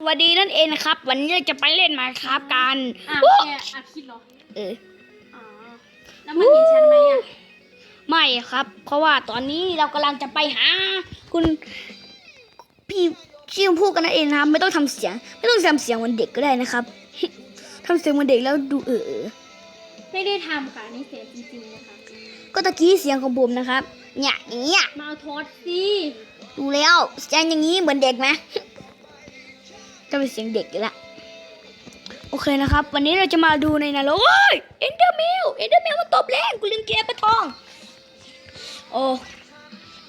สวัสดีนั่นเองนะครับ วันนี้เราจะไปเล่นมาครับกันอะวู้แกอัดคลิปเหรอเอออ๋อแล้วมันเห็นฉันไหมอะไม่ครับ เพราะว่าตอนนี้เรากำลังจะไปหา คุณ พี่ชื่อพูดกันนั่นเองนะครับ ไม่ต้องทำเสียง ไม่ต้องทำเสียงเหมือนเด็กก็ได้นะครับ ทำเสียงเหมือนเด็กแล้วดูเออเออไม่ได้ทำค่ะอันนี่เสียจริงๆนะคะ ก็ตะกี้เสียงของผมนะครับเนี่ยอย่างเงี้ยมาเอาโทษสิดูแล้วเสียงอย่างนี้เหมือนเด็กไหม ก็เป็นเสียงเด็กอยู่ละโอเคนะครับ วันนี้เราจะมาดูในนรกโอ้ยเอ็นเดอร์เมลเอ็นเดอร์เมลมันตบแรงกูลืมเกียร์ปลาทอง โอ้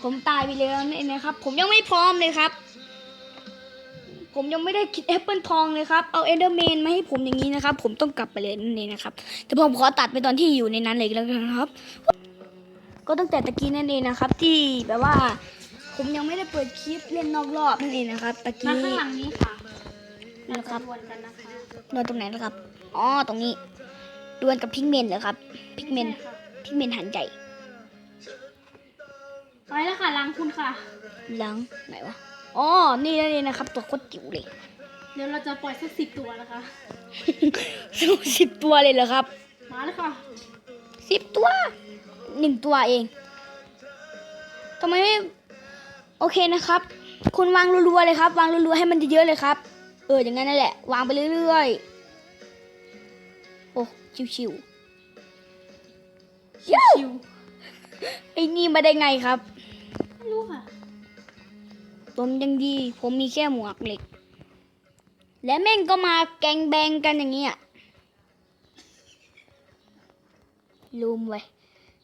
ผมตายไปแล้วนี่นะครับ ผมยังไม่พร้อมเลยครับ ผมยังไม่ได้คิดแอปเปิลทองเลยครับ เอาเอเดอร์แมนมาให้ผมอย่างนี้นะครับ ผมต้องกลับไปเลยนั่นเองนะครับ แต่ผมขอตัดไปตอนที่อยู่ในนั้นเลยแล้วกันครับ ก็ตั้งแต่ตะกี้นั่นเองนะครับ ที่แบบว่า ผมยังไม่ได้เปิดคลิปเล่นนอกรอบนั่นเองนะครับ ตะกี้ข้างหลังนี้ค่ะ เรานะคจะรับดวลกันนะคะโดนตรงไหนนะครับ อ๋อ ตรงนี้ ดวลกับพิกเมนเหรอครับ พิกเมนใช่ค่ะพิกเมนหันใจไปแล้วค่ะหลังคุณค่ะหลังไหนวะ อ๋อ นี่นั่นเองนะครับ ตัวโคตรจิ๋วเลย เดี๋ยวเราจะปล่อยสักสิบตัวนะคะสู้สิบตัวเลยเหรอครับ มาแล้วค่ะสิบตัวหนึ่งตัวเองทำไมไม่ โอเคนะครับ คุณวางรัวๆเลยครับ วางรัวๆให้มันเยอะๆเลยครับ เอออย่างนั้นนั่นแหละ วางไปเรื่อยๆ โอ้ชิวๆชิวชิวไอ้นี่มาได้ไงครับๆไม่รู้ค่ะ ผมยังดี ผมมีแค่หมวกเหล็ก และแม่งก็มาแกงแบงกันอย่างเงี้ยลุมไว้ย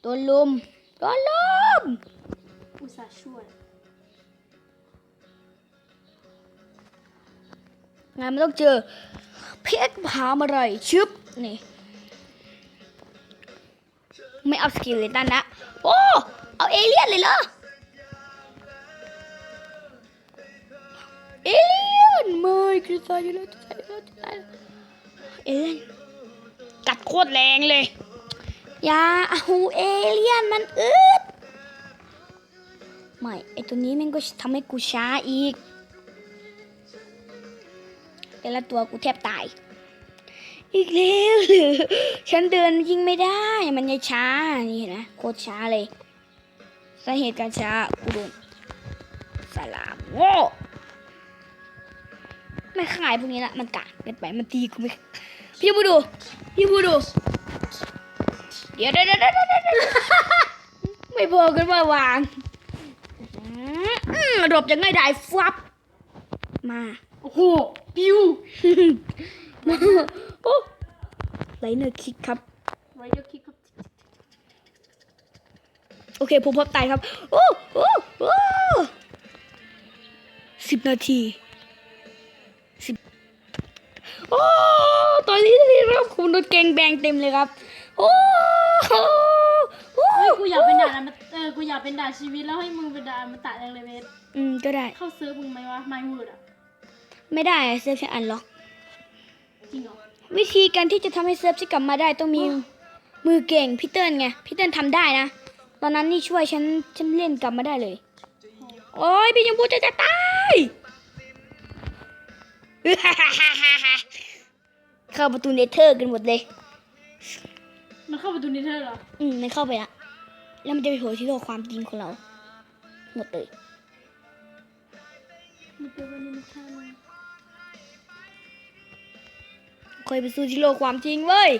โดนลุมโดนลุมอุตส่าห์ช่วย งานมันต้องเจอ เพชรผามอะไรชึบนี่ไม่เอาสกิลเลยตันนะ โอ้ เอาเอเลี่ยนเลยเหรอ เอเลี่ยนไม่กระจายอยู่แล้วจะตายแล้วจะตายเอเลี่ยนกัดโคตรแรงเลย อย่าเอาเอเลี่ยนมันอึดไม่ไอตัวนี้ม่งก็ทำให้กูช้าอีก แต่ละตัวกูแทบตาย อีกแล้วหรือฉันเดินยิ่งไม่ได้ มันยังช้า นี่เห็นไหมโคตรช้าเลยสาเหตุการช้ากูโดนสลามโง่ไม่ขายพวกนี้ละมันกากเกินไปมันตีกูไม่พี่พูดูพี่พูดูเดี๋ยวเดี๋ยวเดี๋ยวเดี๋ยวเดี๋ยวเดี๋ยวไม่พอกันว่าวางอืมหลบยังไงได้ฟับมา โอ้โหปิวโอ้ไลเนอร์คิกครับไว้เดี๋ยวคลิกครับ โอเคผมพบตายครับ โอ้โอ้โอ้สิบนาทีสิบโอ้ ตอนนี้นี่ครับคุณโดนเกงแบงเต็มเลยครับ โอ้โอ้โอ้เฮ้ยกูอยากเป็นด่านอมตะเออ กูอยากเป็นด่านชีวิตแล้วให้มึงเป็นด่านอมตะจังเลยเวทอืม ก็ได้ เข้าเซิร์ฟมึงไหมวะ ไมวูดอะ ไม่ได้เซิร์ฟแค่อันล็อกจริงเหรอวิธีการที่จะทำให้เซิร์ฟจะกลับมาได้ต้องมีมือเก่งพี่เติ้ลไงพี่เติ้ลทำได้นะตอนนั้นนี่ช่วยฉันฉันเล่นกลับมาได้เลย โอ้ยพี่ชมพูจะจะตายเข้าประตูเนเธอร์กันหมดเลย มันเข้าประตูนิเทอร์เหรอ อืมมันเข้าไปละ แล้วมันจะไปโผล่ที่โลกความจริงของเรา หมดเลยมันเป็นวันนี้มันฆ่ามึง เคยไปสู้ที่โลกความจริงเว้ย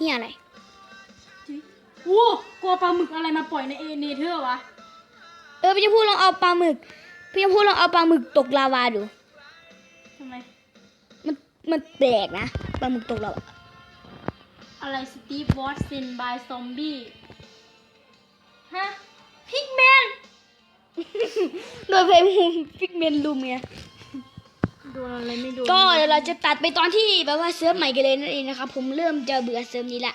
นี่อะไรโอ้กลัวปลาหมึกอะไรมาปล่อยในเอเนเธอร์วะ เออพี่ชมพูลองเอาปลาหมึก พี่ชมพูลองเอาปลาหมึกตกลาวาดูทำไม มันมันแปลกนะปลาหมึกตกลาวาอะไรสตีฟวอตซินบายซอมบี้ ฮะพิกแมนโดยเพลงฟิกเมนลุมไงโดนอะไรไม่โดนก็เดี๋ยวเราจะตัดไปตอนที่แบบว่าเซิร์ฟใหม่กันเลยนั่นเองนะครับ ผมเริ่มจะเบื่อเซิร์ฟนี้ละ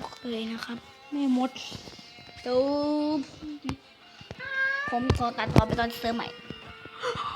โอเคนะครับแม่มดตูบผมขอตัดต่อไปตอนเซิร์ฟใหม่